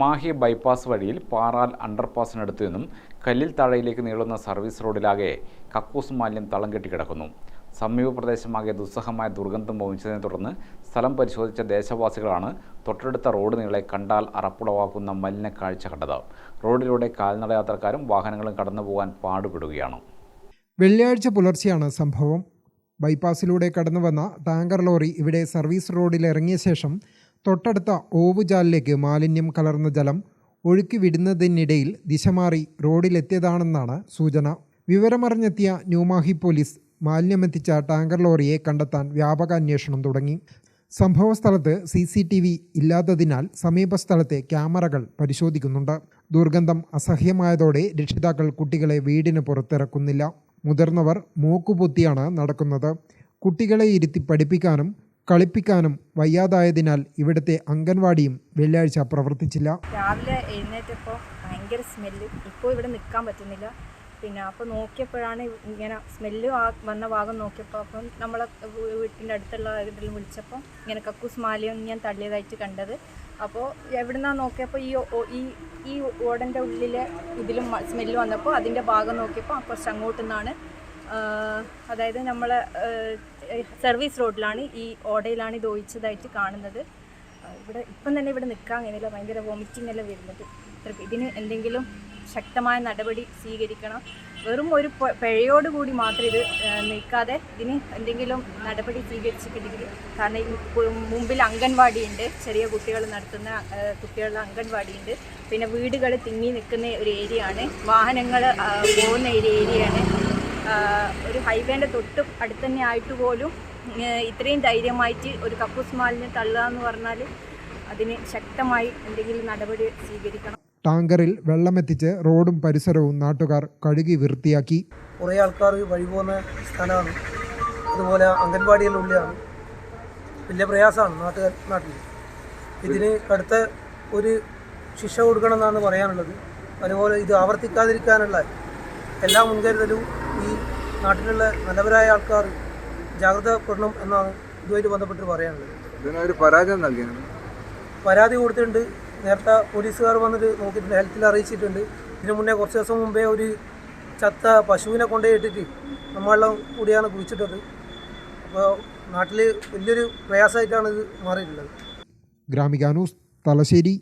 Mahe bypass വഴിയിൽ പാറാൽ അണ്ടർപാസിനടുത്തു നിന്നും കല്ലിൽ താഴയിലേക്ക് നീളുന്ന സർവീസ് റോഡിലാകെ കക്കൂസ് മാലിന്യം തളം കെട്ടി കിടക്കുന്നു സമീപ പ്രദേശമാകെ ദുസ്സഹമായ ദുർഗന്ധം ഭവിച്ചതിനെ തുടർന്ന് സ്ഥലം പരിശോധിച്ച ദേശവാസികളാണ് തൊട്ടടുത്ത റോഡ് നീളെ കണ്ടാൽ അറപ്പുളവാക്കുന്ന മലിന കാഴ്ച കണ്ടത്. റോഡിലൂടെ കാൽനടയാത്രക്കാരും വാഹനങ്ങളും കടന്നു പോകാൻ പാടുപെടുകയാണ്. വെള്ളിയാഴ്ച പുലർച്ചെയാണ് സംഭവം. ബൈപ്പാസിലൂടെ കടന്നു വന്ന ടാങ്കർ ലോറി ഇവിടെ സർവീസ് റോഡിൽ ഇറങ്ങിയ ശേഷം തൊട്ടടുത്ത ഓവുചാലിലേക്ക് മാലിന്യം കലർന്ന ജലം ഒഴുക്കി വിടുന്നതിനിടയിൽ ദിശ മാറി റോഡിലെത്തിയതാണെന്നാണ് സൂചന. വിവരമറിഞ്ഞെത്തിയ ന്യൂമാഹി പോലീസ് മാലിന്യമെത്തിച്ച ടാങ്കർ ലോറിയെ കണ്ടെത്താൻ വ്യാപക അന്വേഷണം തുടങ്ങി. സംഭവസ്ഥലത്ത് സി സി ടി വി ഇല്ലാത്തതിനാൽ സമീപസ്ഥലത്തെ ക്യാമറകൾ പരിശോധിക്കുന്നുണ്ട്. ദുർഗന്ധം അസഹ്യമായതോടെ രക്ഷിതാക്കൾ കുട്ടികളെ വീടിന് പുറത്തിറക്കുന്നില്ല. മുതിർന്നവർ മൂക്കുപൊത്തിയാണ് നടക്കുന്നത്. കുട്ടികളെ ഇരുത്തി പഠിപ്പിക്കാനും കളിപ്പിക്കാനും വയ്യാതായതിനാൽ ഇവിടുത്തെ അംഗൻവാടിയും വെള്ളിയാഴ്ച പ്രവർത്തിച്ചില്ല. രാവിലെ എഴുന്നേറ്റപ്പോൾ ഭയങ്കര സ്മെല്ല്. ഇപ്പോൾ ഇവിടെ നിൽക്കാൻ പറ്റുന്നില്ല. പിന്നെ അപ്പോൾ നോക്കിയപ്പോഴാണ് ഇങ്ങനെ സ്മെല്ല് വന്ന ഭാഗം നോക്കിയപ്പോൾ അപ്പം നമ്മളെ വീട്ടിന്റെ അടുത്തുള്ള ഇതിൽ വിളിച്ചപ്പോൾ ഇങ്ങനെ കക്കൂസ് മാലയും ഞാൻ തള്ളിയതായിട്ട് കണ്ടത്. അപ്പോൾ എവിടെ നിന്നാണ് നോക്കിയപ്പോൾ ഈ ഈ ഈ ഓടന്റെ ഉള്ളിലെ ഇതിലും സ്മെല്ല് വന്നപ്പോൾ അതിന്റെ ഭാഗം നോക്കിയപ്പോൾ കുറച്ച് അങ്ങോട്ട് നിന്നാണ് അതായത് നമ്മളെ സർവീസ് റോഡിലാണ് ഈ ഓടയിലാണ് ഇത് ഒഴിച്ചതായിട്ട് കാണുന്നത്. ഇവിടെ ഇപ്പം തന്നെ ഇവിടെ നിൽക്കാൻ കഴിയുന്നില്ല. ഭയങ്കര വോമിറ്റിംഗ് എല്ലാം വരുന്നത്. ഇതിന് എന്തെങ്കിലും ശക്തമായ നടപടി സ്വീകരിക്കണം. വെറും ഒരു പിഴയോട് കൂടി മാത്രം ഇത് നിൽക്കാതെ ഇതിന് എന്തെങ്കിലും നടപടി സ്വീകരിച്ചിട്ടുണ്ടെങ്കിൽ കാരണം മുമ്പിൽ അംഗൻവാടിയുണ്ട് ചെറിയ കുട്ടികൾ നടത്തുന്ന കുട്ടികളുടെ കുട്ടികളുടെ അംഗൻവാടിയുണ്ട് പിന്നെ വീടുകൾ തിങ്ങി നിൽക്കുന്ന ഒരു ഏരിയ ആണ് വാഹനങ്ങൾ പോകുന്ന ഒരു ഏരിയയാണ് ആ, ഒരു ഹൈവേന്റെ തൊട്ട് അടുത്ത് തന്നെ ആയിട്ട് പോലും ഇത്രയും ധൈര്യമായിട്ട് ഒരു കക്കൂസ് മാലിന്യം തള്ളുക എന്ന് പറഞ്ഞാൽ അതിന് ശക്തമായി എന്തെങ്കിലും നടപടി സ്വീകരിക്കണം. ടാങ്കറിൽ വെള്ളമെത്തിച്ച് റോഡും പരിസരവും നാട്ടുകാർ കഴുകി വൃത്തിയാക്കി. കുറേ ആൾക്കാർ വഴി പോകുന്ന സ്ഥലമാണ്. അതുപോലെ അംഗൻവാടിയുടെ ഉള്ളിലാണ്. വലിയ പ്രയാസമാണ് നാട്ടുകാർ നാട്ടിൽ. ഇതിന് കടുത്ത ഒരു ശിക്ഷ കൊടുക്കണം എന്നാണ് പറയാനുള്ളത്. അതുപോലെ ഇത് ആവർത്തിക്കാതിരിക്കാനുള്ള എല്ലാ മുൻകരുതലും ഈ നാട്ടിലുള്ള നല്ലവരായ ആൾക്കാർ ജാഗ്രത പെടണം എന്നാണ് ഇതുമായിട്ട് ബന്ധപ്പെട്ട് പറയാനുള്ളത്. പരാജയം നൽകിയാണ് പരാതി കൊടുത്തിട്ടുണ്ട്. നേരത്തെ പോലീസുകാർ വന്നിട്ട് നോക്കിയിട്ടുണ്ട്. ഹെൽത്തിൽ അറിയിച്ചിട്ടുണ്ട്. ഇതിനു മുന്നേ കുറച്ച് ദിവസം മുമ്പേ ഒരു ചത്ത പശുവിനെ കൊണ്ടുപോയിട്ടിട്ട് നമ്മളെല്ലാം കൂടിയാണ് കുഴിച്ചിട്ടത്. അപ്പോൾ നാട്ടിൽ വലിയൊരു പ്രയാസമായിട്ടാണ് ഇത് മാറിയിട്ടുള്ളത്. ഗ്രാമിക ന്യൂസ് തലശ്ശേരി.